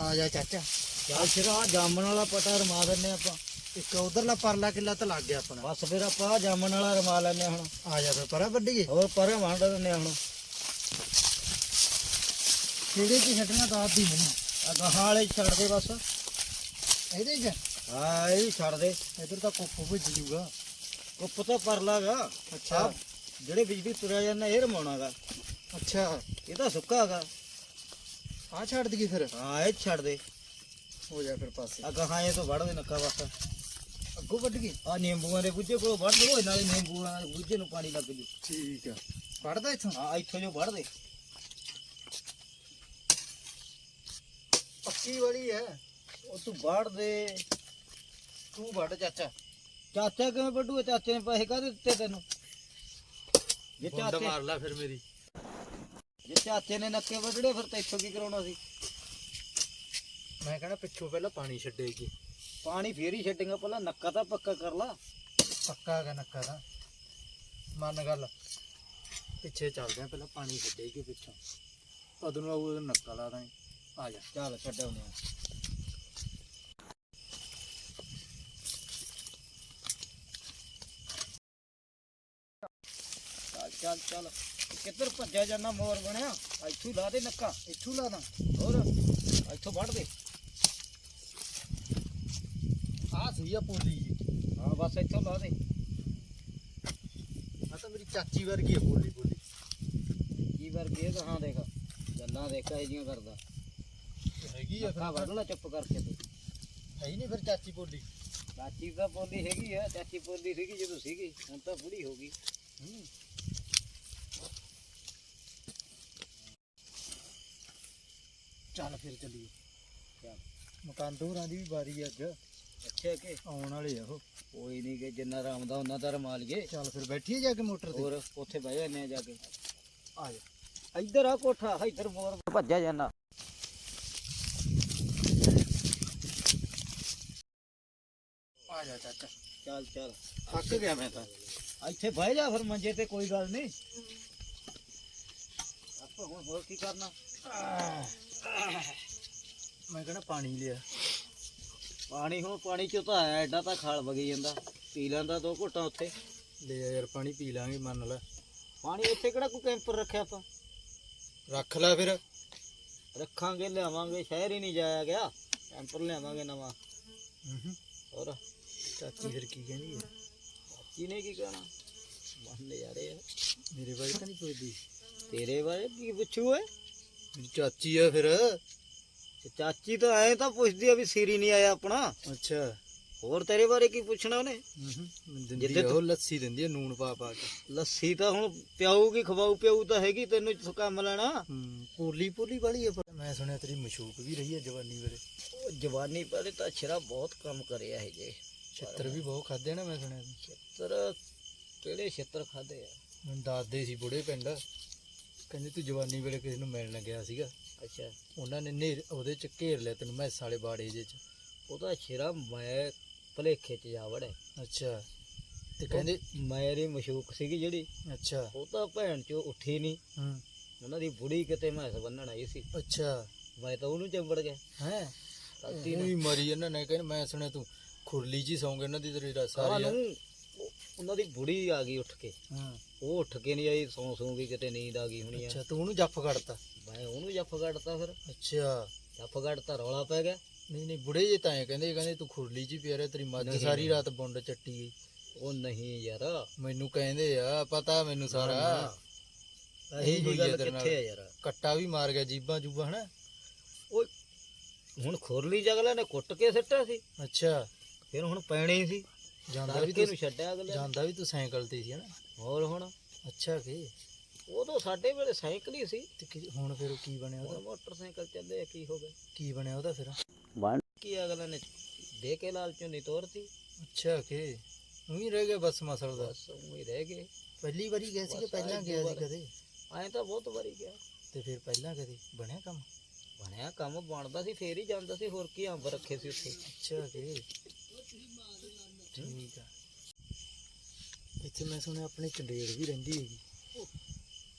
ਆ ਜਾ ਚਾਚਾ। ਚੱਲ ਸਿਰਾ ਜਾਮਣ ਵਾਲਾ ਪਟਾ ਰਮਾ ਦਿੰਨੇ ਆਪਾਂ। ਇੱਕ ਉਧਰਲਾ ਪਰਲਾ ਕਿੱਲਾ ਤਾਂ ਲੱਗ ਗਿਆ ਆਪਣਾ। ਬਸ ਫਿਰ ਆਪਾਂ ਜਾਮਣ ਵਾਲਾ ਰਮਾ ਲੈਨੇ ਹੁਣ। ਆ ਜਾ ਫਿਰ ਪਰਾਂ ਵੱਢੀਏ। ਹੋਰ ਪਰੇ ਵੰਡ ਦਿੰਨੇ ਹੁਣ। ਕਿਹੜੇ ਚ ਛੱਡਣਾ ਦੱਸ ਦੀ ਮੈਨੂੰ ਆ ਗਾਹਾਂ ਵਾਲੇ ਛੱਡ ਦੇ ਬਸ। ਇਹਦੇ ਚ? ਹਾਂ ਇਹ ਛੱਡ ਦੇ। ਇਧਰ ਤਾਂ ਕੋਪੋ ਭੇਜ ਜੂਗਾ ਕੁੱਪ ਤਾਂ ਪਰਲਾਗਾ ਅੱਛਾ। ਜਿਹੜੇ ਬਿਜਲੀ ਤੁਰਿਆ ਜਾਂਦਾ ਇਹ ਰਮਾਉਣਾਗਾ ਅੱਛਾ। ਇਹ ਤਾਂ ਸੁੱਕਾਗਾ ਆ ਛੱਡ ਦਈਏ ਫਿਰ। ਹਾਂ ਇਹ ਛੱਡ ਦੇ। ਹੋ ਜਾ ਫਿਰ ਪਾਸੇ। ਆ ਗਾਹਾਂ ਇਹ ਤੋਂ ਵੜ ਦੇ ਨੱਕਾ ਬਸ ਅੱਗੋਂ ਵੱਢ ਗਏ ਆ ਨਿੰਬੂਆਂ ਦੇ ਬੁੱਝੇ ਕੋਲ ਵੜ ਦੋ ਨਾਲੇ ਨਿੰਬੂਆਂ ਦੇ ਬੁੱਝੇ ਨੂੰ ਪਾਣੀ ਲੱਗ ਜੂ। ਠੀਕ ਆ। ਵੱਢਦਾ ਇੱਥੋਂ? ਹਾਂ ਇੱਥੋਂ ਜੋ ਵੜ ਦੇ। ਪੱਕੀ ਵਾਲੀ ਹੈ। ਉਹ ਤੂੰ ਵੜ ਦੇ। ਤੂੰ ਵੱਢ ਚਾਚਾ। ਚਾਚਾ ਕਿਵੇਂ ਵੱਢੂ ਚਾਚੇ ਨੇ ਪੈਸੇ ਕਾਹਦੇ ਦਿੱਤੇ ਤੈਨੂੰ? ਜੇ ਚਾਚੇ ਮਾਰ ਲੈ ਫਿਰ ਮੇਰੀ। ਜੇ ਚਾਚੇ ਨੇ ਨੱਕੇ ਵੱਢੜੇ ਫਿਰ ਤੈਥੋਂ ਕੀ ਕਰਾਉਣਾ ਸੀ? ਮੈਂ ਕਹਿੰਦਾ ਪਿੱਛੋਂ ਪਹਿਲਾਂ ਪਾਣੀ ਛੱਡੇਗੀ ਪਾਣੀ ਫੇਰ ਹੀ ਛੱਡੇਗਾ ਪਹਿਲਾਂ ਨੱਕਾ ਤਾਂ ਪੱਕਾ ਕਰ ਲਾ। ਪੱਕਾ ਹੈਗਾ ਨੱਕਾ ਦਾ ਮੰਨ ਗੱਲ ਪਿੱਛੇ ਚੱਲਦੇ ਆ ਪਹਿਲਾਂ ਪਾਣੀ ਛੱਡੇਗੀ ਪਿੱਛੋਂ। ਉਦੋਂ ਨੂੰ ਉਹ ਨੱਕਾ ਲਾ ਦਾਂਗੇ। ਆ ਜਾ। ਚੱਲ ਛੱਡਾਉਨੇ ਆ ਚੱਲ ਕਿੱਧਰ ਭੱਜਿਆ ਜਾਂਦਾ ਮੋਰ ਬਣਿਆ? ਇੱਥੋਂ ਹੀ ਲਾ ਦੇ ਨੱਕਾ ਇੱਥੋਂ ਲਾ ਦਾਂ। ਹੋਰ ਇੱਥੋਂ ਵੱਢ ਦੇ। ਆ ਸਹੀ ਆ ਪੋਲੀ ਹਾਂ ਬਸ ਇੱਥੋਂ ਲਾ ਦੇ। ਆ ਤਾਂ ਮੇਰੀ ਚਾਚੀ ਵਰਗੀ ਆ ਪੋਲੀ ਪੋਲੀ ਕੀ ਵਰਗੀ ਇਹ ਕਹਾਂ ਦੇਖ। ਗੱਲਾਂ ਦੇਖ ਇਹ ਜੀਆਂ ਕਰਦਾ। ਹੈਗੀ ਆ ਨੱਕਾ ਵੱਢ ਲੈ ਚੁੱਪ ਕਰਕੇ ਤੂੰ। ਹੈ ਹੀ ਨਹੀਂ ਫਿਰ ਚਾਚੀ ਪੋਲੀ ਚਾਚੀ ਤਾਂ ਬੋਲੀ ਹੈਗੀ ਆ ਚਾਚੀ ਬੋਲੀ ਸੀਗੀ ਜਦੋਂ ਸੀਗੀ ਹੁਣ ਤਾਂ ਬੁੜੀ ਹੋ ਗਈ। ਚੱਲ ਫਿਰ ਚੱਲੀਏ। ਚੱਲ। ਮਕਾਨ ਦੋਰਾਂ ਦੀ ਵੀ ਵਾਰੀ ਅੱਜ। ਅੱਛਾ ਕਿ? ਆਉਣ ਵਾਲੇ ਆ ਉਹ। ਕੋਈ ਨਹੀਂ ਕਿ ਜਿੰਨਾ ਆਰਾਮ ਦਾ ਉਹਨਾਂ ਦਾ ਰਮਾ ਲਈਏ ਚੱਲ ਫਿਰ ਬੈਠੀਏ ਜਾ ਕੇ ਮੋਟਰ ਤੇ। ਹੋਰ ਉੱਥੇ ਬਹਿ ਜਾਂਦੇ ਆ ਜਾ ਕੇ। ਆ ਜਾ। ਇੱਧਰ ਆ ਕੋਠਾ ਇੱਧਰ ਮੋਰ। ਭੱਜਿਆ ਜਾਂਦਾ। ਆ ਜਾ ਚਾਚਾ। ਚੱਲ ਚੱਲ। ਥੱਕ ਗਿਆ ਮੈਂ ਤਾਂ। ਇੱਥੇ ਬਹਿ ਜਾ ਫਿਰ ਮੰਜੇ ਤੇ ਕੋਈ ਗੱਲ ਨਹੀਂ ਆਪਾਂ ਹੁਣ ਹੋਰ ਕੀ ਕਰਨਾ? ਮੈਂ ਕਹਿੰਦਾ ਪਾਣੀ ਲਿਆ? ਪਾਣੀ ਹੁਣ ਪਾਣੀ ਚੋਂ ਤਾਂ ਆਇਆ ਐਡਾ ਤਾਂ ਖਾਲ ਵਗੀ ਜਾਂਦਾ। ਪੀ ਲੈਂਦਾ ਦੋ ਘੁੱਟਾਂ ਉੱਥੇ। ਲੈ ਯਾਰ ਪਾਣੀ ਪੀ ਲਾਂਗੇ ਮੰਨ ਲੈ। ਪਾਣੀ ਉੱਥੇ ਕਿਹੜਾ ਕੋਈ ਕੈਂਪਰ ਰੱਖਿਆ ਆਪਾਂ? ਰੱਖ ਲੈ ਫਿਰ। ਰੱਖਾਂਗੇ ਲਿਆਵਾਂਗੇ ਸ਼ਹਿਰ ਹੀ ਨਹੀਂ ਜਾਇਆ ਗਿਆ। ਕੈਂਪਰ ਲਿਆਵਾਂਗੇ ਨਵਾਂ। ਹੋਰ? ਚਾਚੀ ਫਿਰ ਕੀ ਕਹਿੰਦੀ ਹੈ? ਕੀ ਨੇ ਕੀ ਕਹਿਣਾ? ਬੰਦ ਯਾਰੇ ਮੇਰੇ ਬਾਰੇ ਤਾਂ ਨਹੀਂ ਪੁੱਛਦੀ। ਤੇਰੇ ਬਾਰੇ ਕੀ ਪੁੱਛੂ ਏ ਚਾਚੀ ਆ ਫਿਰ। ਚਾਚੀ ਤਾਂ ਐ ਤਾਂ ਪੁੱਛਦੀ ਆ ਵੀ ਸਿਰ ਨਹੀਂ ਆਇਆ ਆਪਣਾ। ਅੱਛਾ। ਹੋਰ ਤੇਰੇ ਬਾਰੇ ਕੀ ਪੁੱਛਣਾ ਉਹਨੇ? ਜਿੱਦੇ ਉਹ ਲੱਸੀ ਦਿੰਦੀ ਆ ਨੂਣ ਪਾ ਪਾ ਕੇ। ਲੱਸੀ ਤਾਂ ਹੁਣ ਪਿਆਊਗੀ ਖਵਾਊ ਪਿਆਊ ਤਾਂ ਹੈਗੀ ਤੈਨੂੰ ਕੰਮ ਲੈਣਾ। ਹੂੰ ਪੋਲੀ ਪੋਲੀ ਵਾਲੀ ਆ ਪਰ। ਮੈਂ ਸੁਣਿਆ ਤੇਰੀ ਮਸ਼ੂਕ ਵੀ ਰਹੀ ਆ ਜਵਾਨੀ ਵੇਲੇ ਉਹ ਜਵਾਨੀ ਬਾਰੇ ਤਾਂ ਛਰਾ ਬਹੁਤ ਕੰਮ ਕਰਿਆ ਹੈ ਜੇ ਛਿੱਤਰ ਵੀ ਬਹੁਤ ਖਾਦੇ ਨਾ ਮੈਂ ਸੁਣਿਆ ਛਿੱਤਰ ਕਿਹੜੇ ਛਿੱਤਰ ਖਾਦੇ ਆ? ਮੈਨੂੰ ਦੱਸਦੇ ਸੀ ਬੁੜੇ ਪਿੰਡ। ਕਹਿੰਦੇ ਤੂੰ ਜਵਾਨੀ ਵੇਲੇ ਕਿਸੇ ਨੂੰ ਮਿਲਣ ਗਿਆ ਸੀਗਾ। ਅੱਛਾ। ਉਹਨਾਂ ਨੇ ਨੇਰ ਉਹਦੇ ਚ ਘੇਰ ਲਿਆ ਤੈਨੂੰ ਮੈਸ ਵਾਲੇ ਬਾੜੇ ਜੇ ਚ। ਉਹਦਾ ਛੇਰਾ ਮੈਂ ਭਲੇਖੇ ਚ ਜਾ ਵੜਿਆ ਅੱਛਾ। ਤੇ ਕਹਿੰਦੇ ਮੇਰੀ ਮਸ਼ੂਕ ਸੀਗੀ ਜਿਹੜੀ। ਅੱਛਾ। ਉਹ ਤਾਂ ਭੈਣ ਚੋ ਉੱਠੀ ਨਹੀਂ ਹੂੰ। ਉਹਨਾਂ ਦੀ ਬੁੜੀ ਕਿਤੇ ਮੈਸ ਬੰਨਣ ਆਈ ਸੀ। ਅੱਛਾ। ਮੈਂ ਤਾਂ ਉਹਨੂੰ ਚੰਬੜ ਗਿਆ। ਹੈ? ਗਲਤੀ ਉਹੀ ਮਰੀ ਇਹਨਾਂ ਨੇ ਕਹਿੰਦੇ ਮੈਂ ਸੁਣਿਆ ਤੂੰ ਖੁਰਲੀ ਜੀ ਸੌਂਗੇ ਇਹਨਾਂ ਦੀ ਤੇਰੀ ਰਸ ਆ ਰਹੀ ਆ ਉਹਨਾਂ ਦੀ ਬੁੜੀ ਆ ਗਈ ਉੱਠ ਕੇ। ਹਾਂ। ਉਹ ਉੱਠ ਕੇ ਨਹੀਂ ਆਈ ਸੌਂ ਸੌਂ ਗਈ ਕਿਤੇ ਨੀਂਦ ਆ ਗਈ ਹੋਣੀ ਆ। ਅੱਛਾ ਤੂੰ ਉਹਨੂੰ ਜੱਫ ਕੱਢਤਾ? ਮੈਂ ਉਹਨੂੰ ਜੱਫ ਕੱਢਤਾ ਫਿਰ। ਅੱਛਾ। ਜੱਫ ਕੱਢਤਾ ਰੌਲਾ ਪੈ ਗਿਆ। ਨਹੀਂ ਨਹੀਂ ਬੁੜੇ ਜੇ ਤਾਂ ਐਂ ਕਹਿੰਦੇ ਕਹਿੰਦੇ ਤੂੰ ਖੁਰਲੀ ਜੀ ਪਿਆ ਰਿਹਾ ਤੇਰੀ ਮੱਝ ਸਾਰੀ। ਰਾਤ ਬੁੰਡ ਚੱਟੀ ਗਈ ਉਹ ਨਹੀਂ ਯਾਰ। ਮੈਨੂੰ ਕਹਿੰਦੇ ਆ ਪਤਾ ਮੈਨੂੰ ਸਾਰਾ। ਇਹੀ ਜੀ ਗੱਲ। ਕਿੱਥੇ ਆ ਯਾਰ? ਕੱਟਾ ਵੀ ਮਾਰ ਗਿਆ ਜੀਬਾਂ ਜੂਬਾਂ ਹਨਾ? ਉਹ ਹੁਣ ਖੁਰਲੀ ਜਗਲਾ ਨੇ ਕੁੱਟ ਕੇ ਸਿੱਟਿਆ ਸੀ। ਅੱਛਾ। ਫਿਰ ਹੁਣ ਪੈਣੀ ਸੀ। ਜਾਂਦਾ ਵੀ ਤੜਕੇ ਤੂੰ ਛੱਡਿਆ ਅਗਲੇ ਨੇ। ਜਾਂਦਾ ਵੀ ਤੂੰ ਸਾਈਕਲ ਤੇ ਸੀ ਹਨਾ? ਹੋਰ ਹੁਣ? ਅੱਛਾ ਕੀ? ਉਦੋਂ ਸਾਡੇ ਵੇਲੇ ਸਾਈਕਲ ਹੀ ਸੀ। ਤੇ ਕੀ- ਹੁਣ ਫਿਰ ਕੀ ਬਣਿਆ ਹੁਣ ਉਹਦਾ ਮੋਟਰਸਾਈਕਲ ਚੱਲੇ ਕੀ ਹੋ ਗਿਆ? ਕੀ ਬਣਿਆ ਉਹਦਾ ਫਿਰ? ਬਣ ਕੀ ਅਗਲੇ ਨੇ ਦੇ ਕੇ ਲਾਲਚੋਂ ਨਹੀਂ ਤੋਰਤੀ? ਅੱਛਾ ਕੀ? ਉਹੀ ਰਹਿ ਗਿਆ ਬਸ ਮਸਲ ਦਾ। ਬਸ ਉਵੇਂ ਹੀ ਰਹਿ ਗਏ। ਪਹਿਲੀ ਵਾਰੀ ਗਿਆ ਸੀ ਕਿ ਬਸ ਪਹਿਲਾਂ ਆਹ ਗਿਆ ਸੀ ਦੁਬਾਰਾ। ਕਦੇ? ਐਂ ਤਾਂ ਬਹੁਤ ਵਾਰੀ ਗਿਆ। ਤੇ ਫਿਰ ਪਹਿਲਾਂ ਕਦੇ? ਬਣਿਆ ਕੰਮ? ਬਣਿਆ ਕੰਮ ਬਣਦਾ ਸੀ ਫੇਰ ਹੀ ਜਾਂਦਾ ਸੀ। ਹੋਰ ਕੀ ਅੰਬ ਰੱਖੇ ਸੀ ਉੱਥੇ। ਅੱਛਾ ਕੀ? ਠੀਕ ਆ। ਇੱਥੇ ਮੈਂ ਸੁਣਿਆ ਆਪਣੇ ਚੰਡੇੜ ਵੀ ਰਹਿੰਦੀ ਹੈਗੀ।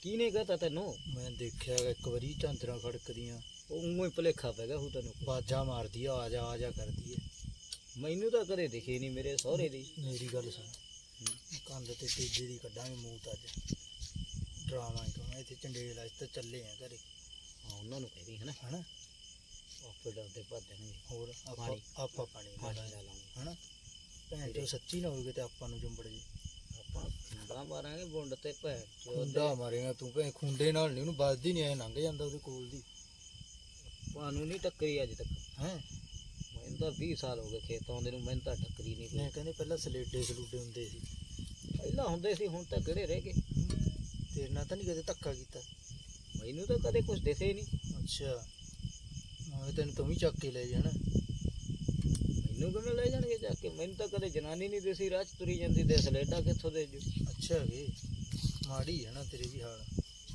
ਕੀ ਨੇ ਕਹਤਾ ਤੈਨੂੰ? ਮੈਂ ਦੇਖਿਆ ਗਾ ਇੱਕ ਵਾਰੀ ਝਾਂਜਰਾਂ ਖੜਕਦੀਆਂ। ਉਹ ਊਂ ਹੀ ਭੁਲੇਖਾ ਪੈ ਗਿਆ ਹੂ ਤੈਨੂੰ। ਬਾਜਾ ਮਾਰਦੀ ਆ ਆ ਜਾ ਆ ਜਾ ਕਰਦੀ ਹੈ ਮੈਨੂੰ ਤਾਂ ਕਦੇ ਦਿਖੇ ਨਹੀਂ ਮੇਰੇ ਸਹੁਰੇ ਦੀ। ਮੇਰੀ ਗੱਲ ਸੁਣ। ਕੰਧ ਤੇ ਤੀਜੇ ਦੀ ਕੱਢਾਂਗੇ ਮੂਤ ਅੱਜ। ਡਰਾਮਾ ਹੀ ਕਹਾਂ ਇੱਥੇ ਚੰਡੇਲ ਅੱਜ ਤਾਂ ਚੱਲੇ ਆ ਘਰੇ। ਹਾਂ ਉਹਨਾਂ ਨੂੰ ਕਹਿੰਦੀ ਹੈ ਨਾ ਹਨਾ? ਆਪੇ ਡਰਦੇ ਭੱਜਣਗੇ ਹੋਰ ਆਪਾਂ। ਆਪਾਂ ਪਾਣੀ ਜਿਹਾ ਲਾਉਣੀ ਹਨਾ? ਭੈਣ ਚੋ ਸੱਚੀ ਨਾ ਹੋਵੇ ਤੇ ਆਪਾਂ ਨੂੰ ਜੰਬੜ ਜੇ। ਆਪਾਂ ਖੁੰਡਾ ਮਾਰਾਂਗੇ ਬੁੰਡ ਤੇ ਭੈਣ ਖੁੰਡਾ ਮਾਰੇਗਾ ਤੂੰ ਭੈਣ ਖੁੰਡੇ ਨਾਲ ਨਹੀਂ ਉਹਨੂੰ ਵੱਜਦੀ ਨਹੀਂ ਐ ਲੰਘ ਜਾਂਦਾ ਉਹਦੇ ਕੋਲ ਦੀ। ਪਾਨੂੰ ਨਹੀਂ ਟੱਕਰੀ ਅੱਜ ਤੱਕ। ਹੈ? ਮੈਨੂੰ ਤਾਂ 20 ਸਾਲ ਹੋ ਗਏ ਖੇਤ ਆਉਂਦੇ ਨੂੰ ਮੈਨੂੰ ਤਾਂ ਟੱਕਰੀ ਨਹੀਂ ਮੈਂ ਕਹਿੰਦੇ ਪਹਿਲਾਂ ਸਲੇਡੇ ਸਲੂਡੇ ਹੁੰਦੇ ਸੀ। ਪਹਿਲਾਂ ਹੁੰਦੇ ਸੀ ਹੁਣ ਤਾਂ ਕਿਹੜੇ ਰਹਿ ਗਏ। ਤੇਰੇ ਨਾਲ ਤਾਂ ਨਹੀਂ ਕਦੇ ਧੱਕਾ ਕੀਤਾ। ਮੈਨੂੰ ਤਾਂ ਕਦੇ ਕੁਝ ਦਿਸੇ ਨਹੀਂ। ਅੱਛਾ। ਮੈਂ ਤੈਨੂੰ ਤੂੰ ਵੀ ਚੱਕ ਕੇ ਲੈ ਜਾਣਾ। ਮੈਨੂੰ ਕਿਵੇਂ ਲੈ ਜਾਣਗੇ ਜਾ ਕੇ? ਮੈਨੂੰ ਤਾਂ ਕਦੇ ਜਨਾਨੀ ਨਹੀਂ ਦਿਸੀ ਰਾਹ 'ਚ ਤੁਰੀ ਜਾਂਦੀ ਦੇ ਸਲੇਡਾ ਕਿੱਥੋਂ ਦੇ ਜੂ? ਅੱਛਾ ਗੇ ਮਾੜੀ ਹੈ ਨਾ ਤੇਰੇ ਵੀ ਹਾਲ।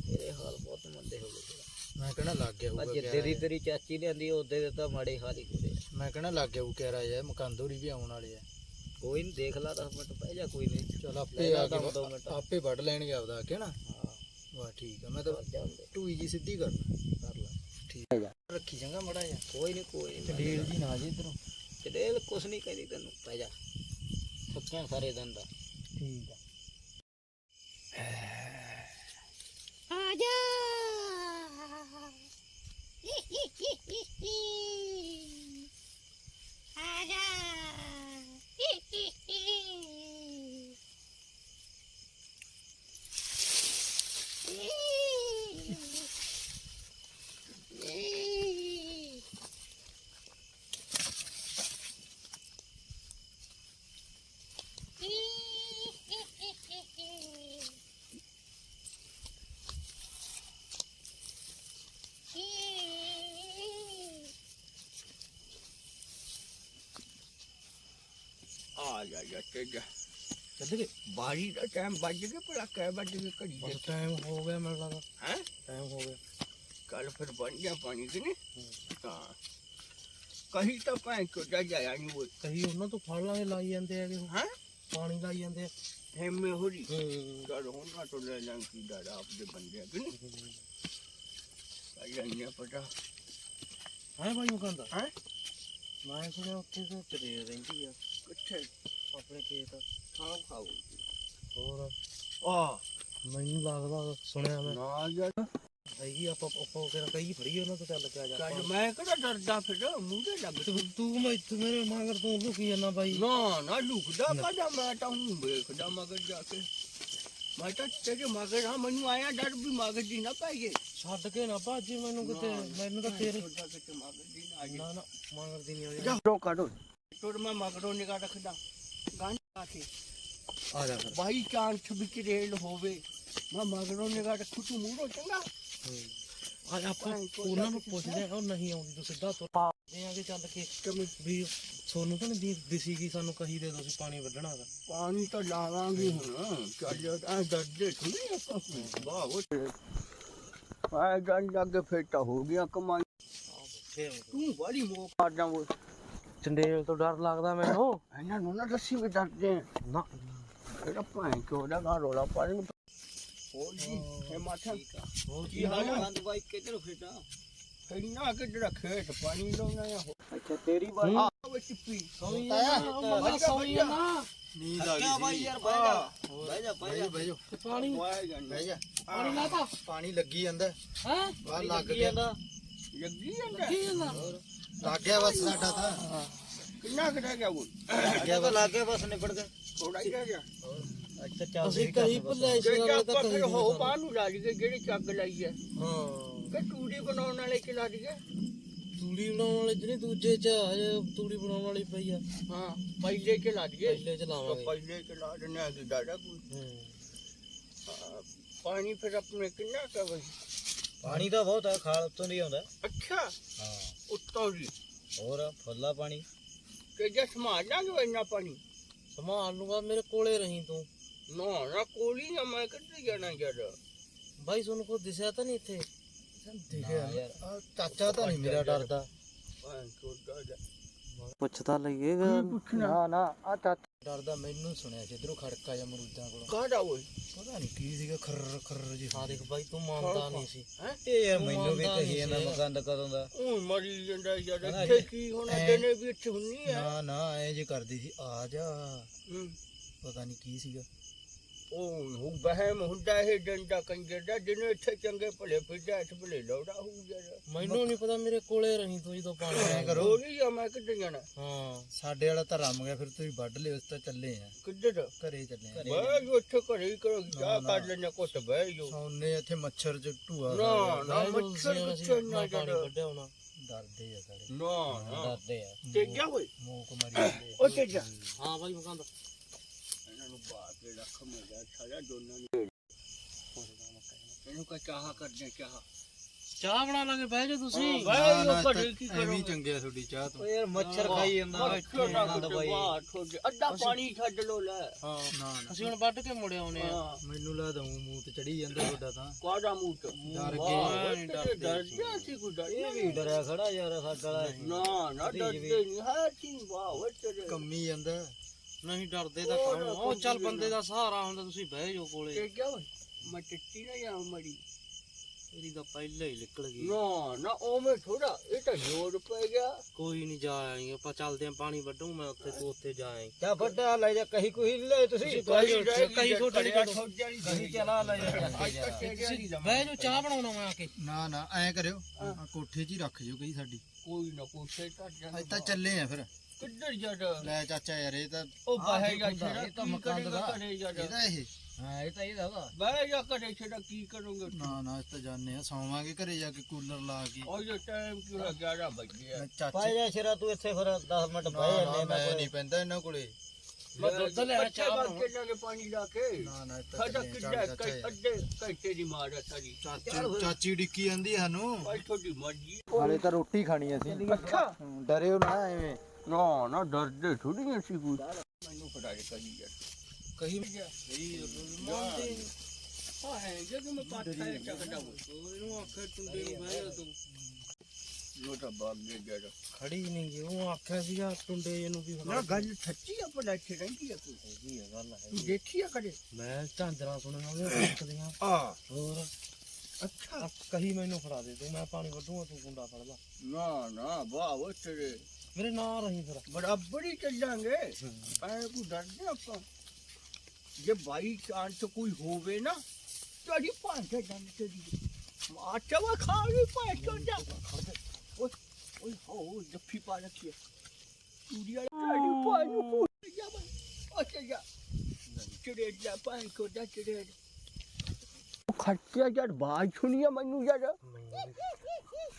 ਮੇਰੇ ਹਾਲ ਬਹੁਤ ਮੰਦੇ ਹੋ ਗਏ। ਮੈਂ ਕਹਿਣਾ ਲੱਗ ਗਿਆ ਹੋਊਗਾ ਜਿੱਦੇ ਦੀ ਤੇਰੀ ਚਾਚੀ ਲਿਆਂਦੀ ਉਹਦੇ ਦੇ ਤਾਂ ਮਾੜੇ ਹਾਲ ਹੀ ਹੋਏ। ਮੈਂ ਕਹਿਣਾ ਲੱਗ ਗਿਆ ਉਹ ਕਹਿ ਰਿਹਾ ਮਕੰਦੋਰੀ ਵੀ ਆਉਣ ਵਾਲੇ ਆ। ਕੋਈ ਨਹੀਂ ਦੇਖ ਲਾ 10 ਮਿੰਟ ਪੈ ਜਾ ਕੋਈ ਨਹੀਂ ਚਲ ਆਪੇ ਆ ਕੇ ਮਿੰਟ। ਆਪੇ ਵੱਢ ਲੈਣਗੇ ਆਪਦਾ ਕਿ ਨਾ? ਹਾਂ। ਵਾਹ ਠੀਕ ਆ। ਮੈਂ ਤਾਂ ਟੂਈ ਜੀ ਸਿੱਧੀ ਕਰਨਾ। ਕਰ ਲਾ। ਠੀਕ ਰੱਖੀ ਚੰਗਾ ਮੜਾ ਜਾ ਕੋਈ ਨਹੀਂ ਕੋਈ ਨਹੀਂ ਜੀ ਨਾ ਜੀ ਇਧਰੋਂ। ਚੜੇਲ ਕੁਛ ਨਹੀਂ ਕਹਿੰਦੀ ਤੈਨੂੰ ਪੈ ਜਾ। ਥੱਕਿਆ ਸਾਰੇ ਦਿਨ ਦਾ। ਠੀਕ ਆ। ਆਜਾ ਆਜਾ ਜਾ ਜਾ ਤੇ ਜਾ ਗਏ ਬਾਰੀ ਦਾ ਟਾਈਮ ਵੱਜ ਗਿਆ ਭਲਾ ਕਹਿ ਵੱਜ ਕੇ ਘੜੀ ਬਸ ਟਾਈਮ ਹੋ ਗਿਆ ਮੈਨੂੰ ਲੱਗਦਾ ਹੈ? ਟਾਈਮ ਹੋ ਗਿਆ। ਕੱਲ ਫਿਰ ਬਣ ਗਿਆ ਪਾਣੀ ਕਿ ਨਹੀਂ? ਹਾਂ। ਕਹੀਂ ਤਾਂ ਭੈਣ ਕੋ ਜਾ ਜਾਇਆ ਨਹੀਂ ਉਹ ਕਹੀ ਉਹਨਾਂ ਤੋਂ ਫੜ ਲਾਂਗੇ ਲਾਈ ਜਾਂਦੇ ਹੈਗੇ ਉਹ। ਹੈ? ਪਾਣੀ ਲਾਈ ਜਾਂਦੇ ਆ। ਹੈਮੇ ਹੋਰੀ ਚਲ ਉਹਨਾਂ ਤੋਂ ਲੈ ਲਾਂ ਕੀ ਡਰ ਆਪਦੇ ਬੰਦੇ ਆ ਕਿ ਨਹੀਂ? ਆਇਆ ਪਤਾ ਹੈ ਭਾਈ ਮੁਕੰਦਾ ਹੈ? ਮੈਂ ਸੁਣਿਆ ਉੱਥੇ ਤੋਂ ਰਹਿੰਦੀ ਆ। ਕਿੱਥੇ? ਆਪਣੇ ਖੇਤ ਖਾਓ ਖਾਓ ਹੋਰ? ਆ। ਮੈਨੂੰ ਲੱਗਦਾ ਸੁਣਿਆ ਮੈਂ। ਨਾ ਜਾ। ਹੈਗੀ ਆਪਾਂ ਆਪਾਂ ਕਿਹੜਾ ਕਹੀ ਫੜੀ ਉਹਨਾਂ ਤੋਂ ਚੱਲ ਕੇ ਆ ਜਾ। ਕੱਲ ਮੈਂ ਕਿਹੜਾ ਡਰਦਾ ਫਿਰ? ਮੂਹਰੇ ਲੱਗ ਤੂੰ ਤੂੰ। ਮੈਂ ਤੂੰ ਮੇਰੇ ਮਗਰ ਤੋਂ ਲੁਕੀ ਜਾਂਦਾ ਬਾਈ। ਨਾ ਨਾ ਲੁਕਦਾ ਕਾਦਾ ਮੈਂ ਤਾਂ ਹੂੰ ਵੇਖਦਾ ਮਗਰ ਜਾ ਕੇ। ਮੈਂ ਤਾਂ ਤੇਰੇ ਮਗਰ ਆ ਮੈਨੂੰ ਆਇਆ ਡਰ ਵੀ ਮਗਰ ਦੀ ਨਾ ਪਾਈਏ। ਛੱਡ ਕੇ ਨਾ ਭਾਜੀ ਮੈਨੂੰ ਕਿਤੇ। ਮੈਨੂੰ ਤਾਂ ਦੀ ਨਾ ਆਈ ਨਾ ਨਾ ਮਗਰ ਦੀ ਨਹੀਂ ਜਾ। ਰੋ ਕਾਢੋ। ਤੋਰ ਮੈਂ ਮਗਰੋਂ ਨਿਗਾਹ ਰੱਖਦਾ। ਗਾਂ ਆ ਜਾ ਬਾਈ ਚਾਂਸ ਵੀ ਰੇਲ ਹੋਵੇ। ਮੈਂ ਮਗਰੋਂ ਨਿਗਾਹ ਰੱਖੂ ਤੂੰ ਮੂਹਰੋਂ ਚੰਗਾ। ਆ ਆਪਾਂ ਉਹਨਾਂ ਨੂੰ ਪੁੱਛਦੇ ਆ ਉਹ ਨਹੀਂ ਆਉਂਦੀ ਤੂੰ ਸਿੱਧਾ ਤੁਰ। ਪਾਦੇ ਆਗੇ ਚੱਲ ਕੇ ਵੀ ਸੋਨੂੰ ਤਾਂ ਨਹੀਂ ਦਿਸੀ ਕਿ ਸਾਨੂੰ ਕਹੀ ਦੇ ਦੋ ਅਸੀਂ ਪਾਣੀ ਵੱਢਣਾ ਹੈਗਾ। ਪਾਣੀ ਤਾਂ ਲਾਵਾਂਗੇ ਹੁਣ। ਚੱਲ ਆ ਡਰਦੇ ਥੋੜੀ ਆਪਾਂ। ਵਾਹ ਉਹ ਆ ਲੱਗ ਫੇਰ ਤਾਂ ਹੋ ਗਿਆ ਕਮਾਈ ਤੂੰ ਬੜੀ ਮੋਹ ਕਰਦਾ ਉਹ ਚੰਡੇਲ ਤੋਂ ਡਰ ਲੱਗਦਾ ਮੈਨੂੰ। ਇਹਨਾਂ ਨੂੰ ਨਾ ਦੱਸੀ ਵੀ ਡਰਦੇ ਆ। ਨਾ। ਇਹਦਾ ਭਾਂ ਕਿਉਂ ਦਾ ਘਰ ਰੋਲਾ ਪਾਣੀ ਹੋਰ ਜੀ ਇਹ ਮਾਥਾ ਹੋਰ ਕੀ ਹਾਲ? ਬੰਦ ਬਾਈ ਕਿੱਧਰ ਫਿਰਦਾ ਇੰਨਾ ਕਿੱਧਰ ਖੇਤ ਪਾਣੀ ਲਾਉਣਾ ਆ? ਅੱਛਾ ਤੇਰੀ ਬਾਈ ਆ। ਚਿੱਪੀ ਸੌਂ ਵਧੀਆ, ਸੌਂ ਨਾ ਨੀਂਦ ਆ ਕਿਆ ਬਾਈ ਯਾਰ ਬਹਿ ਜਾ। ਬਹਿ ਜਾ ਬਹਿ ਜਾ। ਬਹਿ ਜਾ। ਪਾਣੀ? ਬਹਿ ਜਾ ਪਾਣੀ ਲਾਤਾ? ਪਾਣੀ ਲੱਗੀ ਜਾਂਦਾ। ਹੈ? ਲੱਗ ਲੱਗੀ ਗਿਆ ਜਾਂਦਾ। ਲੱਗੀ ਜਾਂਦਾ। ਲੱਗ ਗਿਆ ਬਸ ਸਾਡਾ ਤਾਂ। ਕਿੰਨਾ ਕੁ ਰਹਿ ਗਿਆ ਉਹ ਅੱਗੇ ਤਾਂ ਲੱਗੇ ਬਸ ਨਿਬੜ ਗਏ ਥੋੜਾ ਹੀ ਰਹਿ ਗਿਆ ਅੱਛਾ ਚੱਲ ਅਸੀਂ ਕਹੀ ਭੁੱਲੇ ਜੇ ਸੀ ਆਪਾਂ ਤਾਂ ਫਿਰ ਕਹੀ ਹੋ ਬਾਹਰ ਨੂੰ ਲਾ ਲਈਏ ਜਿਹੜੀ ਚੱਗ ਲਾਈ ਹੈ। ਹਾਂ। ਕਿ ਟੂੜੀ ਬਣਾਉਣ ਵਾਲੇ ਕਿ ਲਾ ਲਈਏ ਤੂੜੀ ਬਣਾਉਣ ਵਾਲੇ ਜਿਹੜੇ ਦੂਜੇ ਚ ਤੂੜੀ ਬਣਾਉਣ ਵਾਲੀ ਪਈ ਆ। ਹਾਂ ਪਹਿਲੇ ਕਿ ਲਾ ਲਈਏ ਪਹਿਲੇ ਚ ਲਾਵਾਂਗੇ। ਪਹਿਲੇ ਕਿ ਲਾ ਦਿੰਦੇ ਆ ਕਿ ਡਾਡਾ ਕੋਈ। ਪਾਣੀ ਫਿਰ ਆਪਣੇ ਕਿੰਨਾ ਕਾ ਬਈ? ਪਾਣੀ ਤਾਂ ਬਹੁਤ ਹੈ ਖਾਲ ਉੱਤੋਂ ਦੀ ਆਉਂਦਾ। ਅੱਛਾ। ਹਾਂ। ਉੱਤੋਂ ਦੀ। ਹੋਰ ਫੁੱਲਾ ਪਾਣੀ। ਕਿ ਜੇ ਸੰਭਾਲ ਲਾਂਗੇ ਇੰਨਾ ਪਾਣੀ। ਸੰਭਾਲ ਲੂੰਗਾ ਮੇਰੇ ਕੋਲੇ ਰਹੀਂ ਤੂੰ। ਨਾ ਨਾ ਕੋਲੀ ਨਾ ਮੈਂ ਕਿੱਥੇ ਜਾਣਾ ਯਾਰ? ਬਾਈ ਤੁਹਾਨੂੰ ਕੋਈ ਦਿਸਿਆ ਤਾਂ ਨਹੀਂ ਇੱਥੇ? ਦਿਖਿਆ ਨਾ ਯਾਰ। ਚਾਚਾ ਤਾਂ ਨਹੀਂ ਮੇਰਾ ਡਰਦਾ। ਭਾਂ ਛੋਟਾ ਜਿਹਾ ਪੁੱਛ ਤਾਂ ਲਈਏਗਾ? ਨਾ ਨਾ ਆ ਚਾਚਾ ਡਰਦਾ ਮੈਨੂੰ ਸੁਣਿਆ ਸੀ ਇਧਰੋਂ ਖੜਕਾ ਜਾਂ ਮਰੂਦਾਂ ਕੋਲੋਂ। ਕਾਹਦਾ ਓਏ? ਪਤਾ ਨਹੀਂ ਕੀ ਸੀਗਾ ਖਰਰ ਖਰਰ ਜੀ ਆ ਦੇਖ ਬਾਈ ਤੂੰ ਮੰਨਦਾ ਨਹੀਂ ਸੀ। ਹੈ? ਇਹ ਯਾਰ ਤੂੰ ਮੈਨੂੰ ਵੀ ਕਹੀ ਨੀ ਜਾਂਦਾ ਸੀ। ਮਗੰਦ ਕਦੋਂ ਦਾ। ਉਹ ਮਰੀ ਜਾਂਦਾ ਯਾਰ ਇੱਥੇ ਜੀ, ਕੀ ਹੋਣਾ ਦਿਨੇ ਵੀ ਇੱਥੇ ਹੁੰਨੀ ਆ। ਨਾ ਨਾ ਐ ਜੇ ਕਰਦੀ ਸੀ ਆ ਜਾ। ਹੂੰ। ਪਤਾ ਨਹੀਂ ਕੀ ਸੀਗਾ। ਉਹ ਉਹ ਬਹਿਮ ਹੁੰਦਾ ਇਹ ਡੰਡਾ ਕੰਜਰ ਦਾ ਜਿਹਨੇ ਇੱਥੇ ਚੰਗੇ ਭਲੇ ਫਿਰਦਾ ਇੱਥੇ ਭਲੇ ਲੌੜਾ ਹੋ ਜਾਣਾ ਮੈਨੂੰ ਨਹੀਂ ਪਤਾ ਮੇਰੇ ਕੋਲੇ ਰਹੀ ਤੂੰ ਜਦੋਂ ਪਾਣੀ ਐ ਕਰੋ ਹੋਰੀ ਆ ਮੈਂ ਕਿੱਥੇ ਜਾਣਾ? ਹਾਂ ਸਾਡੇ ਵਾਲਾ ਤਾਂ ਰਮ ਗਿਆ ਫਿਰ ਤੁਸੀਂ ਵੱਢ ਲਿਓ ਉਸ ਤੋਂ ਚੱਲੇ ਆ। ਕਿੱਧਰ? ਘਰੇ ਚੱਲੇ ਆ। ਜੋ ਇੱਥੇ ਘਰੇ ਹੀ ਕਰੋ ਜਾ। ਕਰ ਲੈਣਾ ਕੁਛ ਬਹਿ ਜੋ ਸੌਨੇ ਇੱਥੇ ਮੱਛਰ ਚ ਢੂਆ ਨਾ ਨਾ ਮੱਛਰ ਤੁਸੀਂ, ਕਿੱਥੇ ਨਾ ਕੱਢਿਆ ਹੋਣਾ। ਡਰਦੇ ਆ ਸਾਡੇ ਨਾ ਡਰਦੇ ਆ। ਤੇ ਗਿਆ ਮਰੀ ਜਾਂਦੇ ਆ। ਉਹ ਤੇ ਜਾ ਹਾਂ ਬਾਈ ਮਗੰਦ ਇਹਨਾਂ ਨੂੰ ਬਾਹਰ ਕੇ ਰੱਖ ਮੇਰਾ ਸਾਰਾ ਦੋਨਾਂ ਨੂੰ। ਇਹਨੂੰ ਕਾ ਚਾਹ ਕਰਦੇ ਚਾਹ। ਚਾਹ ਬਣਾ ਲਾਂਗੇ ਬਹਿ ਜਾ ਤੁਸੀਂ। ਹਾਂ, ਨਾ ਬਹਿ ਨਾ ਜੋ ਘਰੇ ਕੀ ਐਵੇਂ ਹੀ ਕਰੋਗੇ? ਚੰਗੇ ਆ ਤੁਹਾਡੀ ਚਾਹ ਤੋਂ। ਓ ਯਾਰ ਮੱਛਰ ਖਾਈ ਜਾਂਦਾ ਮੱਛਰ ਨਾ ਆਨੰਦ ਬਾਈ ਬਾਹਰ ਥੋੜੇ ਅੱਧਾ ਪਾਣੀ ਛੱਡ ਲੋ ਲੈ। ਹਾਂ। ਨਾ ਨਾ। ਅਸੀਂ ਹੁਣ ਵੱਢ ਕੇ ਮੁੜੇ ਆਉਨੇ ਆ। ਹਾਂ। ਮੈਨੂੰ ਲੱਗਦਾ ਹੂੰ ਮੂੰਹ ਤੇ ਚੜੀ ਜਾਂਦਾ ਤੁਹਾਡਾ ਤਾਂ। ਕਾਦਾ ਮੂੰਹ ਤੇ ਡਰ ਵਾਹ, ਨਹੀਂ ਤੇਰੇ ਡਰਦੇ ਡਰ ਗਿਆ ਸੀ ਕੋਈ ਡਰ? ਇਹ ਵੀ ਡਰਿਆ ਖੜਾ ਯਾਰ ਸਾਡਾ ਵਾਲਾ। ਨਾ ਨਾ ਕਦੀ ਡਰਦੇ ਵੀ। ਨਹੀਂ ਹੈ ਸੀ ਵਾਹ ਵੇ ਤੇਰੇ ਕੰਮੀ ਜਾਂਦਾ। ਨਹੀਂ ਡਰਦੇ ਤਾਂ ਕਾਹਨੂੰ? ਉਹ ਚੱਲ ਬੰਦੇ ਦਾ ਸਹਾਰਾ ਹੁੰਦਾ ਤੁਸੀਂ ਬਹਿ ਜਾਓ ਕੋਲੇ। ਤੇ ਕਿਆ ਓਏ ਮੈਂ ਟੱਟੀ ਨਾ ਜਾਂ ਮੜੀ। ਤੇਰੀ ਤਾਂ ਪਹਿਲਾਂ ਹੀ ਨਿਕਲ ਗਈ। ਨਾ ਨਾ ਉਹ ਮੈਂ ਥੋੜਾ ਇਹ ਤਾਂ ਜੋੜ ਪੈ ਗਿਆ। ਕੋਈ ਨਹੀਂ ਜਾ ਆਈ ਆਪਾਂ ਚੱਲਦੇ ਆਂ ਪਾਣੀ ਵੱਢੂ ਮੈਂ ਉੱਥੇ ਤੂੰ ਉੱਥੇ ਜਾ ਆਈ। ਕਿਆ ਵੱਡਾ ਲੈ ਜਾ ਕਹੀ ਕੋਈ ਲੈ ਤੁਸੀਂ। ਕਹੀ ਛੋਟਾ ਨਹੀਂ ਕਹੀ ਚਲਾ ਲੈ ਜਾ ਬਹਿ ਜਾਓ ਚਾਹ ਬਣਾਉਣਾ ਮੈਂ ਆ ਕੇ। ਨਾ ਨਾ ਐ ਕਰਿਓ। ਆਹ ਕੋਠੇ 'ਚ ਹੀ ਰੱਖ ਜਿਓ ਕਈ ਸਾਡੀ। ਕੋਈ ਨਾ ਅੱਜ ਤਾਂ ਚੱਲੇ ਆ ਫਿਰ। ਕਿੱਧਰ ਜੜ ਲੈ ਚਾਚਾ ਯਾਰ ਇਹ ਤਾਂ ਉਹ ਬਾਹਰ ਜਾ ਛੜਾ ਇਹ ਤਾਂ ਕਰੇਗਾ ਦਾ ਕਰੇ ਜਾ ਇਹਦਾ ਇਹ। ਹਾਂ ਇਹ ਤਾਂ ਇਹਦਾ ਵਾ। ਬਹਿ ਜਾ ਕਰੇ ਛੜਾ ਕੀ ਕਰੋਗੇ ਨਾ ਨਾ ਇਸ ਤਾਂ ਜਾਣੇ ਆ ਸੌਵਾਂਗੇ ਘਰੇ ਜਾ ਕੇ ਕੂਲਰ ਲਾ ਕੇ। ਉਹ ਜੋ ਟਾਈਮ ਕੀ ਹੋ ਗਿਆ 11 ਵਜ ਚਾਚੇ ਜਾ ਸ਼ਰਾ ਤੂੰ ਇੱਥੇ ਫਿਰ 10 ਮਿੰਟ ਬਹਿ ਜਾਂਦੇ ਮੈਂ ਨਹੀਂ ਪੈਂਦਾ ਇਹਨਾਂ ਕੋਲੇ। ਮੈਂ ਦੁੱਧ ਲਿਆ ਚਾਹ ਚਾਹ ਬਣਾਉਣਾ। ਕੇ ਪਾਣੀ ਲਾ ਕੇ। ਨਾ ਨਾ ਸਾਡਾ ਆ, ਕਿੱਡਾ ਕਈ ਚਾਚਾ ਅੱਡੇ ਦੀ ਮਾਰ ਆ ਸਾਡੀ ਚਾਚੀ ਚਾਚੀ ਡਿੱਕੀ ਜਾਂਦੀ ਆ ਸਾਨੂੰ। ਭਾਈ ਤੁਹਾਡੀ ਮਰਜ਼ੀ ਹਾਲੇ ਤਾਂ ਰੋਟੀ ਖਾਣੀ ਅਸੀਂ। ਅੱਛਾ। ਹੂੰ, ਡਰਿਓ ਨਾ ਐਵੇਂ। ਨਾ ਨਾ ਡਰਦੇ ਥੋੜੀਆਂ ਸੀ ਕੋਈ। ਮੈਨੂੰ ਫੜਾ ਕੇ ਕਹੀ ਯਾਰ ਕਹੀ ਹਾਂ ਹੈ ਜਦੋਂ ਮੈਂ ਪਾਠਾ ਚੱਕਦਾ ਇਹਨੂੰ ਆਖਿਆ ਟੁੰਡੇ ਨੂੰ ਬਹਿ ਜਾ ਤੂੰ। ਉਹ ਤਾਂ ਬਾਗ ਦੇ ਜੜ ਖੜੀ ਨਹੀਂ ਜੀ ਉਹ ਆਖਿਆ ਸੀਗਾ ਟੁੰਡੇ ਇਹਨੂੰ ਵੀ ਨਾ ਗੱਲ ਸੱਚੀ ਆ ਪਰ ਇੱਥੇ ਰਹਿੰਦੀ ਆ ਕੋਈ ਹੈਗੀ ਆ ਗੱਲ ਹੈ। ਤੂੰ ਦੇਖੀ ਆ ਕਦੇ? ਮੈਂ ਝਾਂਜਰਾਂ ਰੱਖਦੀਆਂ ਆ। ਹੋਰ? ਅੱਛਾ ਕਹੀ ਮੈਨੂੰ ਫੜਾ ਦੇ ਤੂੰ ਮੈਂ ਪਾਣੀ ਵੱਢੂਗਾ ਤੂੰ ਕੁੰਡਾ ਫੜ ਲੈ। ਨਾ ਨਾ ਵਾਹ ਉਹ ਤੇਰੇ ਮੇਰੇ ਨਾਲ ਰਹੀ ਫਿਰ। ਬਰਾਬਰ ਹੀ ਚੱਲਾਂਗੇ। ਐ ਕੋਈ ਡਰਦੇ ਆਪਾਂ। ਜੇ ਬਾਈ ਚਾਂਸ ਕੋਈ ਹੋਵੇ ਨਾ ਤੁਹਾਡੀ ਪੰਜ ਜਨ ਤੇਰੀ। ਮਾਚਾ ਵਾ ਖਾ ਵੀ ਪੰਜ ਚੋ ਜਾ। ਓਏ ਓਏ ਹੋ ਜੱਫੀ ਪਾ ਰੱਖੀ ਚੂੜੀਆਂ ਤੁਹਾਡੀ ਪੰਜ ਨੂੰ ਫੂਟ ਜਾ ਬਈ ਅੱਛਾ ਜਾ। ਚੜੇ ਜਾ ਪੰਜ ਕੋ ਜਾ ਚੜੇ ਖਰਚਿਆ ਯਾਰ ਬਾਜ ਸੁਣੀਆ ਮੈਨੂੰ ਯਾਰ।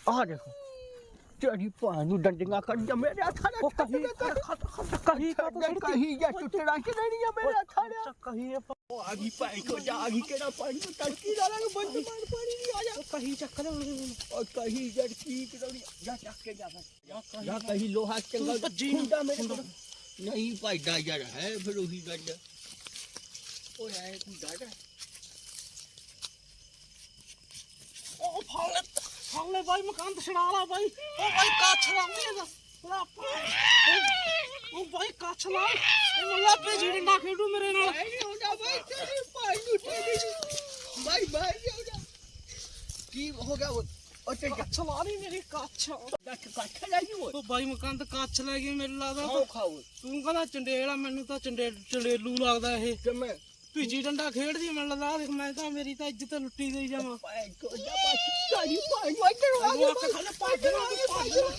ਆ ਦੇਖੋ ਤੇਰੀ ਭਾਂ ਨੂੰ ਡੰਡੀਆਂ ਕੱਢ ਜਾ ਮੇਰੇ ਹੱਥਾਂ ਨਾਲ ਕਹੀ ਕਹੀ ਕਹੀ ਜਾਂ ਟੁੱਟਣਾ ਕਿ ਨਹੀਂ ਆ ਮੇਰੇ ਹੱਥਾਂ ਨਾਲ? ਕਹੀ ਉਹ ਆ ਗਈ ਭਾਂ ਕੋ ਜਾ ਆ ਗਈ ਕਿਹੜਾ ਪਾਣੀ ਨੂੰ ਟੜਕੀ ਲਾ ਲਾਂਗੇ ਬੰਦ ਮਾਰ ਪਾਣੀ ਨਹੀਂ ਆ ਜਾ ਕਹੀ ਚੱਕ ਲੈ ਉਹ ਕਹੀ ਜੜ ਕੀ ਕਰਾਉਣੀ ਜਾ ਚੱਕ ਕੇ ਜਾ ਫਿਰ। ਜਾ ਕਹੀ ਲੋਹਾ ਚੰਗਾ ਨਾ। ਖੁੰਡਾ ਮੇਰੇ ਕੋਲ। ਨਹੀਂ ਭਾਈਦਾ ਯਾਰ ਹੈ ਫਿਰ ਉਹੀ ਗੱਲ। ਉਹ ਹੈ ਤੂੰ ਡਾਡਾ ਉਹ ਫੜ ਲੈ ਫੜ ਲੈ ਬਾਈ ਮਕਾਨ ਤੇ ਛੜਾ ਲਾ ਬਾਈ। ਉਹ ਬਾਈ ਕੱਛ ਲਾ ਮੇਰਾ ਉਹ ਬਾਈ ਕੱਛ ਲਾ ਇਹ ਮੱਲਾ ਪੇ ਜੀ ਡੰਡਾ ਖੇਡੂ ਮੇਰੇ ਨਾਲ। ਭਾਈ ਨਹੀਂ ਹੁੰਦਾ ਭਾਈ ਤੇਰੀ ਭਾਈ ਨੂੰ ਤੇਰੀ ਭਾਈ ਭਾਈ ਨਹੀਂ ਹੁੰਦਾ ਕੀ ਹੋ ਗਿਆ ਉਹ ਉਹ ਤੇ ਕੱਛ ਲਾ ਨਹੀਂ ਮੇਰੀ ਕੱਛ। ਗੱਠ ਕੱਠ ਲੈ ਜੀ ਉਹ ਉਹ ਬਾਈ ਮਕਾਨ ਤੇ ਕੱਛ ਲੈ ਗਈ ਮੇਰੇ ਲੱਗਦਾ ਖਾਓ ਖਾਓ। ਤੂੰ ਕਹਿੰਦਾ ਚੰਡੇਲ ਆ ਮੈਨੂੰ ਤਾਂ ਚੰਡੇ ਚੰਡੇਲੂ ਲੱਗਦਾ ਇਹ। ਤੇ ਮੈਂ ਭੀਜੀ ਡੰਡਾ ਖੇਡਦੀ ਮੈਨੂੰ ਲੱਗਦਾ ਦੇਖ ਮੈਂ ਤਾਂ ਮੇਰੀ ਤਾਂ ਇੱਜ਼ਤ ਲੁੱਟੀ ਗਈ ਜਾਵਾਂ। ਭਾਈ ਕੋ ਜਾ ਬਸ ਤਾਰੀ ਭਾਈ ਵਾਂਦਰ ਆ ਉਹ ਅੱਖ ਖਾਲੇ ਭੱਜ ਨਾ, ਭੱਜ ਨਾ।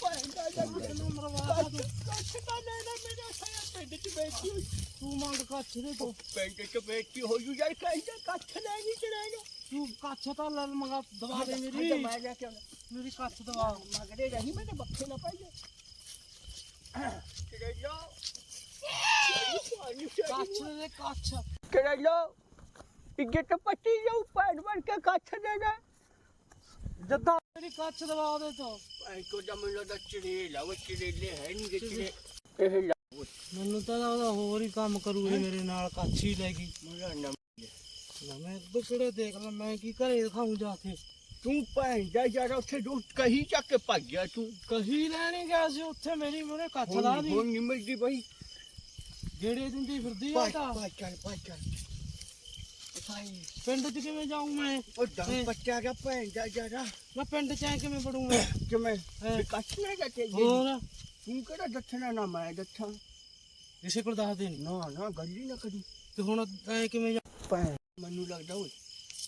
ਭਾਈ ਦਾ ਜਾ ਤੈਨੂੰ ਮਰਵਾ ਦੂੰ। ਕੱਠ ਦਾ ਲੈ ਲੈ ਮੇਰਾ ਸਾਇਆ ਪਿੰਡ ਚ ਬੈਠੀ ਹੋਈ। ਤੂੰ ਮੰਗ ਕੱਛ ਦੇ ਤੂੰ। ਪਿੰਡ ਚ ਬੈਠੀ ਹੋਈ ਯਾਰ ਕਹਿੰਦਾ ਕੱਠ ਲੈ ਨਹੀਂ ਚੜੇਗਾ ਤੂੰ ਕੱਛ ਤਾਂ ਲੈ ਮੰਗਾ ਦਵਾ ਦੇ ਹਾਂ ਮੇਰੀ। ਮੈਂ ਜਾ ਕੇ ਮੇਰੀ ਕੱਛ ਦਵਾ। ਮਗਰੇ ਰਹੀ ਮੈਂ ਤਾਂ ਬੱਖੇ ਨਾ ਪਾਈ ਚੜੇ ਜਾ। ਕੱਛ ਦੇ ਕੱਛ ਚੜੇ ਜਾ ਇੱਜ਼ਤ ਪੱਟੀ ਜਾਊ ਪੈਣ ਬਣ ਕੇ ਕੱਠ ਦੇ ਦੇ। ਜੱਦਾ ਮੇਰੀ ਕੱਛ ਦਵਾ ਦੇ ਤੋ। ਭਾਈ ਕੋ ਜਾ ਮੈਨੂੰ ਹੈ ਨਹੀਂ ਚੜੇ ਇਹ ਤਾਂ ਉਹਦਾ ਹੋਰ ਹੀ ਕੰਮ ਕਰੂ ਇਹ ਮੇਰੇ ਨਾਲ ਕੱਛ ਹੀ ਲੈ ਗਈ। ਮੇਰਾ ਨਾਮ ਨਾ ਮੈਂ ਬਸੜੇ ਦੇਖ ਲੈ ਮੈਂ ਕੀ ਘਰੇ ਦਿਖਾਉਂ ਜਾ ਕੇ। ਤੂੰ ਭੈਣ ਦਾ ਯਾਰ ਉੱਥੇ ਤੂੰ ਕਹੀ ਚੱਕ ਕੇ ਭੱਜ ਗਿਆ ਤੂੰ। ਕਹੀ ਲੈਣੀ ਗਿਆ ਸੀ ਉੱਥੇ ਮੇਰੀ ਮੂਰੇ ਕੱਛ ਲਾ ਦੀ। ਹੁਣ ਨਿਮਲ ਦੀ ਬਈ। ਗੇੜੇ ਦਿੰਦੀ ਫਿਰਦੀ ਆ ਤਾਂ। ਪਾ ਚੱਲ ਪਾ ਚੱਲ। ਭਾਈ। ਪਿੰਡ 'ਚ ਕਿਵੇਂ ਜਾਊਂ ਮੈਂ? ਉਹ ਦਮ ਬੱਚਾ ਦਾ ਭੈਣ ਦਾ ਜਰਾ ਮੈਂ ਪਿੰਡ 'ਚ ਐ ਕਿਵੇਂ ਵੜੂੰਗਾ ਕਿਵੇਂ। ਕੱਛ ਨਾ ਜਾਂਦੇ ਹੋਰ? ਤੂੰ ਕਿਹੜਾ ਦੱਸਣਾ ਨਾ ਮੈਂ ਦੱਸਾਂ? ਕਿਸੇ ਕੋਲ ਦੱਸਦੇ ਨਹੀਂ ਨਾ ਨਾ ਗੱਲ ਹੀ ਨਾ ਕਰੀ। ਤੇ ਹੁਣ ਐ ਕਿਵੇਂ ਜਾ ਭੈਣ ਮੈਨੂੰ ਲੱਗਦਾ ਓਏ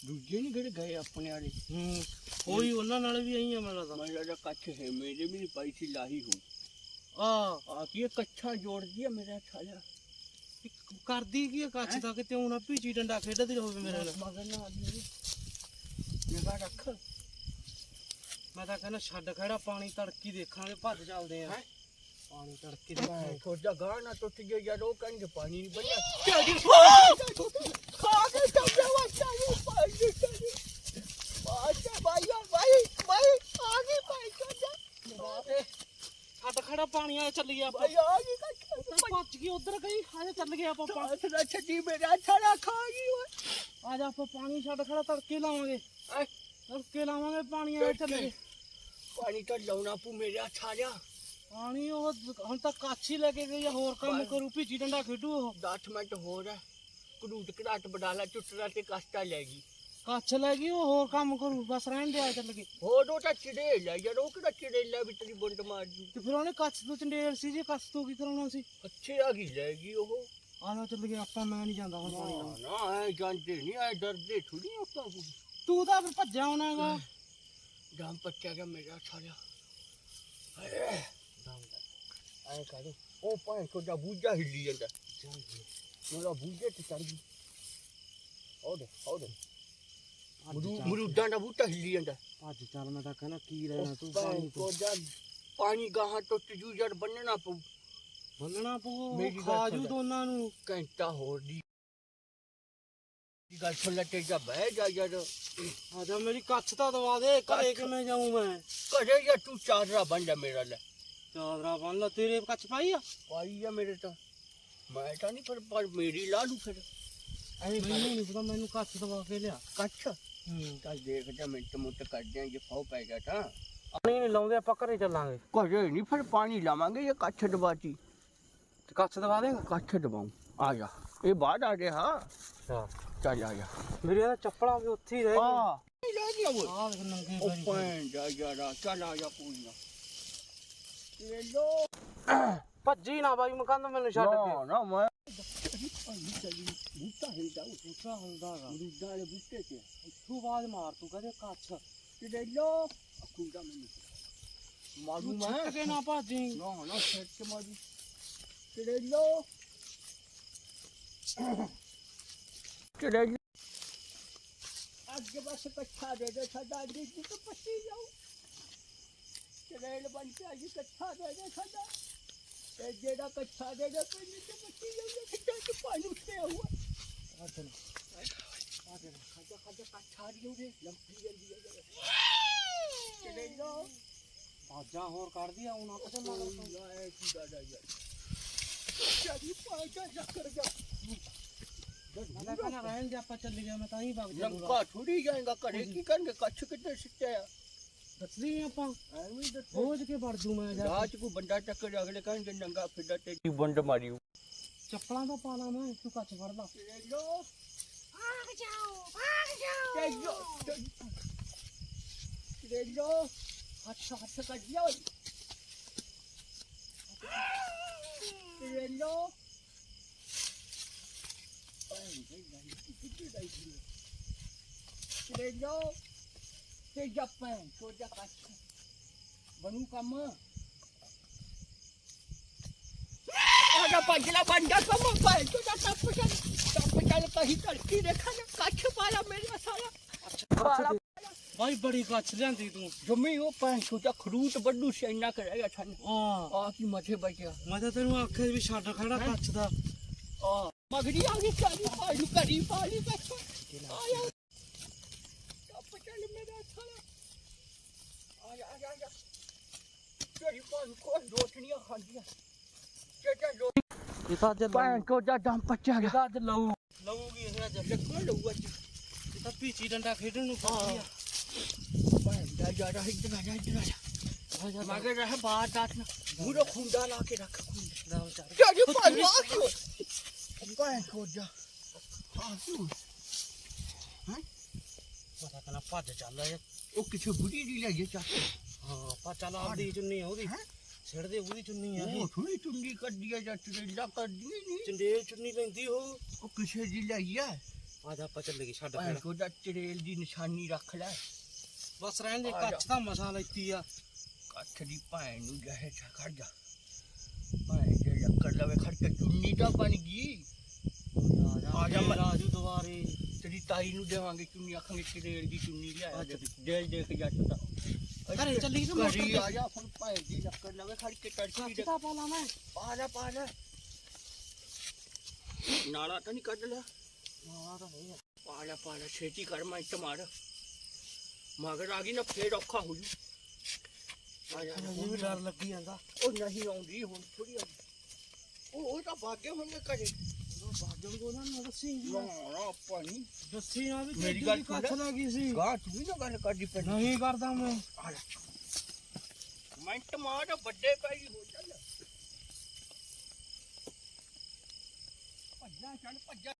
ਦੂਜੇ ਨਹੀਂ ਕਿਹੜੇ ਗਏ ਆਪਣੇ ਵਾਲੇ ਹੂੰ ਕੋਈ ਉਹਨਾਂ ਨਾਲ ਵੀ ਆਈ ਆ ਮੈਨੂੰ ਲੱਗਦਾ। ਮੈਂ ਲੱਗਦਾ ਕੱਛ ਹੈ ਮੇਰੇ ਵੀ ਨਹੀਂ ਪਾਈ ਸੀ ਲਾਹੀ ਹੋ ਆ। ਆ ਕੀ ਕੱਛਾ ਜੋੜਦੀ ਆ ਮੇਰਾ ਥਾਲਾ ਕਰਦੀ ਕੀ ਆ ਕੱਚ ਤਾਂ ਕਿਤੇ ਹੁਣ ਭੀਚੀ ਡੰਡਾ ਖੇਡਦੀ ਹੋਵੇ ਮੇਰੇ ਨਾਲ। ਮਗਰ ਨਾ ਆਦਮੀ ਜਗਾ ਰੱਖ। ਮੈਂ ਤਾਂ ਕਹਿੰਦਾ ਛੱਡ ਖੜਾ ਪਾਣੀ ਤੜਕੀ ਦੇਖਾਂਗੇ ਭੱਜ ਚੱਲਦੇ ਆ। ਪਾਣੀ ਤੜਕੀ ਦੇਖਾਂਗੇ। ਛੋਟਾ ਗਾਹ ਨਾ ਟੁੱਟ ਗਿਆ ਯਾਰ ਉਹ ਕਹਿੰਦੇ ਪਾਣੀ ਨਹੀਂ ਬਣਿਆ। ਖਾ ਕੇ ਚੱਲਿਆ ਵਾਚਾ ਇਹ ਪਾਣੀ ਚੱਲੀ ਬਾਚਾ ਭਾਈ ਭਾਈ ਭਾਈ ਆ ਗਈ ਭਾਈ ਚੱਲਿਆ ਛੱਡ ਖੜਾ ਪਾਣੀ ਆ ਚੱਲ ਗਿਆ ਆਪਾਂ। ਭਾਈ ਆ ਗਈ ਉੱਧਰ ਭੱਜ ਗਈ ਉਧਰ ਗਈ ਆਜਾ ਚੱਲ ਗਿਆ ਆਪਾਂ। ਪਾ- ਸਾਥ ਨਾ ਛੱਡੀ ਮੇਰਾ ਥਾਲਾ ਖਾ ਗਈ ਓਏ। ਆਜਾ ਆਪਾਂ ਪਾਣੀ ਛੱਡ ਖੜਾ ਤੜਕੇ ਲਾਵਾਂਗੇ। ਤੜਕੇ ਲਾਵਾਂਗੇ ਪਾਣੀ ਆ ਚੱਲ ਗਏ ਪਾਣੀ ਤਾਂ ਲਾਉਣਾ ਪੂ ਮੇਰਾ ਥਾਲਾ ਪਾਣੀ ਉਹ ਹੁਣ ਤਾਂ ਕੱਛ ਲੈ ਕੇ ਗਈ ਆ ਹੋਰ ਕੰਮ ਕਰੂ ਭੀਚੀ ਡੰਡਾ ਖੇਡੂ ਉਹ। 10 ਮਿੰਟ ਹੋਰ ਹੈ ਕਰੂਟ ਘਰਾਟ ਬਡਾਲਾ ਚੁੱਟਣਾ ਤੇ ਕਸਟਾ ਲੈ ਗਈ। ਕੱਛ ਲੈ ਗਈ ਉਹ ਹੋਰ ਕੰਮ ਕਰੂ ਬਸ ਰਹਿਣ ਦੇ ਆ ਚੱਲ ਗਏ ਹੋਰ ਉਹ ਤਾਂ ਚਿੜੇ ਲੈ ਯਾਰ ਉਹ ਕਿਹੜਾ ਚਿੜੇ ਲੈ ਵੀ ਤੇਰੀ ਬੁੰਡ ਮਾਰ ਦੂ ਤੇ ਫਿਰ ਉਹਨੇ ਕੱਛ ਤੋਂ ਚੰਡੇਲ ਸੀ ਜੇ ਕੱਛ ਤੋਂ ਕੀ ਕਰਾਉਣਾ ਸੀ? ਅੱਛੇ ਆ ਗਈ ਲੈ ਗਈ ਉਹ? ਆਜਾ ਚੱਲ ਗਿਆ ਆਪਾਂ ਮੈਂ ਨਹੀਂ ਜਾਂਦਾ ਹੁਣ ਪਾਣੀ ਲਾਉਣ ਨਾ ਐ ਜਾਂਦੇ ਨਹੀਂ ਐ ਡਰਦੇ ਥੋੜੀ ਆਪਾਂ ਤੂੰ ਤਾਂ ਫਿਰ ਭੱਜਿਆ ਹੋਣਾਗਾ ਦਮ ਪੱਟਿਆ ਗਿਆ ਮੇਰਾ ਸਾਲਿਆ। ਐ ਕਰ ਉਹ ਭਾਂ ਕੋ ਦਾ ਬੂਝਾ ਹਿੱਲੀ ਜਾਂਦਾ। ਮੇਰਾ ਬੂਝੇ ਤੇ ਚੜ ਗਈ। ਉਹਦੇ ਮਰੂ ਮਰੂਦਾਂ ਦਾ ਬੂਟਾ ਹਿੱਲੀ ਜਾਂਦਾ। ਭੱਜ ਚੱਲ ਮੈਂ ਤਾਂ ਕਹਿੰਦਾ ਕੀ ਰਹਿਣਾ ਤੂੰ ਪਾਣੀ ਤੋਂ ਪਾਣੀ ਗਾਹਾਂ ਟੁੱਟ ਜੂ ਜੜ ਬੰਨਣਾ ਪਊ। ਬੰਨਣਾ ਪਊ ਖਾ ਜੂ। ਦੋਨਾਂ ਨੂੰ। ਘੰਟਾ ਹੋਰ ਦੀ। ਗੱਲ ਸੁਣ ਲੈ ਤੇ ਜਾ ਬਹਿ ਜਾ ਯਾਰ ਆਜਾ ਮੇਰੀ ਕੱਛ ਤਾਂ ਦਵਾ ਦੇ ਘਰੇ। ਕਿਵੇਂ ਜਾਊਂ ਮੈਂ? ਘਰੇ ਜਾਂ ਤੂੰ ਚਾਦਰਾ ਬਣ ਜਾ ਮੇਰਾ ਲੈ। ਚਾਦਰਾ ਬੰਨ ਲਾ ਤੇਰੇ ਕੱਛ ਪਾਈ ਆ? ਪਾਈ ਆ ਮੇਰੇ ਤਾਂ। ਮੈਂ ਤਾਂ ਨਹੀਂ ਪਰ ਪਰ ਮੇਰੀ ਲਾ ਲੂ ਫਿਰ। ਮੈਨੂੰ ਨਹੀਂ ਪਤਾ ਮੈਨੂੰ ਕੱਛ ਦਵਾ ਕੇ ਲਿਆ। ਕੱਛ ਹੂੰ। ਚੱਲ ਦੇਖ ਜਾ ਮਿੰਟ ਮੁੱਟ ਕਰਦੇ ਆਂ ਜੇ ਫਾਉ ਪੈ ਗਿਆ ਤਾਂ। ਪਾਣੀ ਨਹੀਂ ਲਾਉਂਦੇ ਆਪਾਂ ਘਰੇ ਚੱਲਾਂਗੇ। ਘਰੇ ਨਹੀਂ ਫਿਰ ਪਾਣੀ ਲਾਵਾਂਗੇ ਇਹ ਕੱਛ ਦਬਾਤੀ ਤੇ ਕੱਛ ਦਵਾ ਦੇਗਾ? ਕੱਛ ਦਬਾਉ ਆ ਜਾ ਇਹ ਬਾਹਰ ਆ ਗਿਆ ਹਾਂ ਅੱਛਾ। ਚੱਲ ਆ ਜਾ। ਮੇਰੀ ਤਾਂ ਚੱਪਲਾਂ ਵੀ ਉੱਥੇ ਹੀ ਰਹਿ ਗਈਆਂ। ਆ ਨਹੀਂ ਲੈ ਗਿਆ ਉਹ ਆਹ ਦੇਖ ਨੰਗੇ ਪੈਰੀ ਪੈਣ ਜਾ ਯਾਰਾ ਚੱਲ ਆ ਜਾ ਕੋਈ ਨਾ। ਲੈ ਲੋ ਭੱਜੀ ਨਾ ਬਾਈ ਮਕੰਦ ਮੈਨੂੰ ਛੱਡ ਕੇ। ਨਾ ਨਾ ਮੈਂ ਬੂਟਾ ਹਿਲਦਾ ਉਹ ਪੁੱਛਾ ਹੁੰਦਾਗਾ ਮਰੂਦਾਂ ਵਾਲੇ ਬੂਟੇ ਤੇ ਤੂੰ ਆਵਾਜ਼ ਮਾਰ ਤੂੰ ਕਹਦੇ ਕੱਛ ਤੇ ਲੈ ਲੋ ਅਖੁੰਦਾ ਮੈਨੂੰ ਮਾਰੂ ਤੂੰ ਮੈਂ ਛੱਡ ਕੇ ਨਾ ਭਾਜੀ ਨਾ ਨਾ ਸੱਚ ਕੇ ਮਾਰੂ ਤੇ ਲੈ ਲੋ ਤੇ ਲੈ ਲੋ ਅੱਗੇ ਬਸ ਇਕੱਠਾ ਦੇ ਦੇ ਸਾਡਾ ਅੱਗੇ ਕੀ ਤਾਂ ਪੱਟੀ ਜਾਊ ਤੇ ਲੈ ਲੋ ਬਣ ਕੇ ਅੱਗੇ ਇਕੱਠਾ ਦੇ ਦੇ ਸਾਡਾ ਤੇ ਜਿਹੜਾ ਇਕੱਠਾ ਦੇ ਦੇ ਪਿੰਡ ਤੇ ਪੱਟੀ ਜਾਊ ਕਿੱਦਾਂ ਕਿ ਪਾਣੀ ਉੱਤੇ ਆ ਚੱਲ ਖਾਜਾ ਖਾਜਾ ਦੀ ਉਹਦੇ ਲੰਪੀ ਜਾਂਦੀ ਹੈ ਹੋਰ ਉਹਨਾਂ ਕੀ ਆ ਯਾਰ। ਚਾਹੀ ਪਾਜਾ ਚੱਕਰ ਮੈਂ ਕਹਿੰਦਾ ਰਹਿਣ ਦੇ ਆਪਾਂ ਚੱਲ ਗਿਆ ਮੈਂ ਤਾਂ ਹੀ ਵਗ ਜਾਊਂਗਾ। ਲੰਕਾ ਥੋੜੀ ਜਾਏਗਾ ਘਰੇ ਕੀ ਕਰਨਗੇ? ਕੱਛ ਕਿੱਥੇ ਸਿੱਟਿਆ ਆ? ਦੱਸਦੇ ਆਪਾਂ। ਐਵੇਂ ਹੀ ਦੱਸੋ। ਖੋਜ ਕੇ ਵੜ ਜੂ ਮੈਂ ਜਾ ਰਾਹ ਚ ਕੋਈ ਬੰਦਾ ਟੱਕਰ ਅਗਲੇ ਕਹਿੰਦੇ ਨੰਗਾ ਫਿਰਦਾ ਤੇ ਬੰਡ ਮਾਰੀਓ ਚੱਪਲਾਂ ਦਾ ਪਾ ਲਾ ਮੈਂ ਤੂੰ ਕੱਚ ਫੜਦਾ ਲੋ ਭਾਗ ਜਾਓ ਭਾਗ ਜਾਓ। ਲੈ ਲੋ ਅੱਛਾ ਹੱਥ ਕੱਢ ਲਿਓ ਲੈ ਲੋ ਲੈ ਲੋ ਤੇ ਜਪਾਂ ਛੋਟਾ ਕੱਛ ਬਣੂ ਕੰਮ। ਆਗਾ ਪੰਜਲਾ ਬੰਦਾ ਕੰਮ ਪਾਏ ਛੋਟਾ ਟੱਪ ਚੱਲ ਟੱਪ ਚੱਲ ਕਹੀ ਤੜਕੀ ਦੇਖਾ ਨਾ ਕੱਛ ਪਾਲਾ ਮੇਰੇ ਸਾਰਾ ਪਾਲਾ ਬਾਈ ਬੜੀ ਕੱਚ ਲਿਆਂਦੀ ਤੂੰ। ਜਮੀ ਉਹ ਪਾਂ ਛੋਟਾ ਖਰੂਟ ਵੱਡੂ ਸੈਨਾ ਕਰੇਗਾ ਛਨ। ਆ ਆ ਕੀ ਮਥੇ ਬਚਿਆ ਮੈਂ ਤਾਂ ਤੈਨੂੰ ਆਖਿਆ ਵੀ ਛੱਡ ਖੜਾ ਕੱਚ ਦਾ। ਆ ਮਗੜੀ ਆ ਗਈ ਚਾਲੀ ਪਾਣੀ ਕਰੀ ਪਾਣੀ ਕੱਛ ਆਇਆ ਟੱਪ ਚੱਲ ਮੇਰਾ ਸਾਰਾ ਆਇਆ ਆਇਆ ਆਇਆ ਤੇਰੀ ਪਾਣ ਕੋ ਰੋਟਣੀਆਂ ਖਾਂਦੀਆਂ ਚੇਟਾ ਰੋ ਇਹ ਤਾਂ ਅੱਜ ਪਾਣ ਕੋ ਦਾ ਦਮ ਪੱਚਿਆ ਗਿਆ ਅੱਜ ਲਊ ਲਊਗੀ ਇਹ ਅੱਜ ਲੱਗਾ ਲਊਗਾ ਜੀ ਇਹ ਤਾਂ ਭੀਚੀ ਡੰਡਾ ਖੇਡਣ ਨੂੰ ਫਿਰਦੀ ਆ ਪਾਣ ਦਾ ਯਾਰਾ ਇੱਧਰ ਆ ਜਾ ਇੱਧਰ ਆ ਜਾ ਆ ਜਾ ਮਗਰ ਰਹ ਬਾਹਰ ਦਾਤ ਨਾ ਮੂਰੋ ਖੁੰਡਾ ਲਾ ਕੇ ਰੱਖ ਖੁੰਡਾ ਦਾ ਵਿਚਾਰ ਚੱਲ ਪਾਣ ਆ ਕਿਉਂ ਭਾਂ ਖੋਜਾ ਆ ਤੂੰ ਪਤਾ ਕਨਾ ਭੱਜ ਚੱਲ ਆ ਉਹ ਕਿਸੇ ਬੁੜੀ ਦੀ ਲੈ ਜੇ ਚੱਕ ਹਾਂ ਪਾ ਚੱਲ ਆਪਦੀ ਚੁੰਨੀ ਆ ਉਹਦੀ। ਸਿਰ ਦੇ ਉਹਦੀ ਚੁੰਨੀ ਆ। ਉਹ ਥੋੜੀ ਚੁੰਡੀ ਕੱਢੀ ਆ ਜਾਂ ਟਰੇਲਾ ਕੱਢੀ ਨਹੀਂ ਚੰਡੇਲ ਚੁੰਨੀ ਲੈਂਦੀ ਉਹ। ਉਹ ਕਿਸੇ ਦੀ ਲਈ ਆ। ਆ ਜਾ ਆਪਾਂ ਚੱਲੇ ਗਏ ਛੱਡ ਭਾਂ ਫਿਰ। ਖੋਜਾ ਟਰੇਲ ਦੀ ਨਿਸ਼ਾਨੀ ਰੱਖ ਲੈ। ਬਸ ਰਹਿਣ ਦੇ। ਕੱਚ ਦਾ ਮਸਾ ਲੈਤੀ ਆ। ਕੱਠ ਦੀ ਭੈਣ ਨੂੰ ਜਾਹੇ ਛਾ ਖੜ ਜਾ। ਭੈਣ ਜੇ ਲੱਕੜ ਲਵੇ ਖੜ ਕੇ ਚੁੰਨੀ ਤਾਂ ਬਣ ਗਈ। ਆ ਜਾ ਰਾਜੂ ਦੁਬਾਰੇ। ਤਾਈ ਨੂੰ ਦੇਵਾਂਗੇ ਚੁੰਨੀ ਆਖਾਂਗੇ ਟਰੇਲ ਦੀ ਚੁੰਨੀ ਲਿਆ ਅੱਛਾ। ਦੇਖ ਜੱਟ ਦਾ। ਘਰੇ ਚੱਲੀ ਕਿ ਮੋਟਰ ਤੇ? ਆ ਜਾ ਹੁਣ ਭੈਣ ਦੀ ਲੱਕੜ ਲਵੇ ਖੜ ਕੇ ਟੜਕੀ ਦੇ। ਦਾ ਪਾ ਲਾ ਮੈਂ। ਪਾ ਲੈ ਪਾ ਲੈ। ਨਾਲਾ ਤਾਂ ਨਹੀਂ ਕੱਢ ਲਿਆ। ਆ ਤਾਂ ਨਹੀਂ। ਪਾ ਲੈ ਪਾ ਲੈ ਛੇਤੀ ਕਰ ਮੈਂ ਇੱਟ ਮਾਰ। ਮਗਰ ਆ ਗਈ ਨਾ ਫੇਰ ਔਖਾ ਹੋ ਜੂ। ਆ ਜਾ ਮੈਨੂੰ ਡਰ ਲੱਗੀ ਜਾਂਦਾ। ਉਹ ਨਹੀਂ ਆਉਂਦੀ ਹੁਣ ਥੋੜੀ ਆਉਂਦੀ। ਉਹ ਉਹ ਤਾਂ ਭਾਗੇ ਹੋਣਗੇ ਘਰੇ। ਬਾਜਣ ਕੋ ਨਾ ਨਾ ਦੱਸੀ ਨਾ ਪਾਣੀ ਦੱਸੀ ਨਾ ਵੀ ਮੇਰੀ ਗੱਲ ਸੁਣ। ਲੱਗੀ ਸੀ ਗਾਹ ਤੂੰ ਨਾ ਗੱਲ ਕਰਦੀ ਪੈਣੀ ਨਹੀਂ ਕਰਦਾ ਮੈਂ। ਮਿੰਟ ਮਾਰ ਵੱਡੇ ਪਈ ਹੋ ਚੱਲ। ਭੱਜਾ ਚੱਲ ਭੱਜਾ।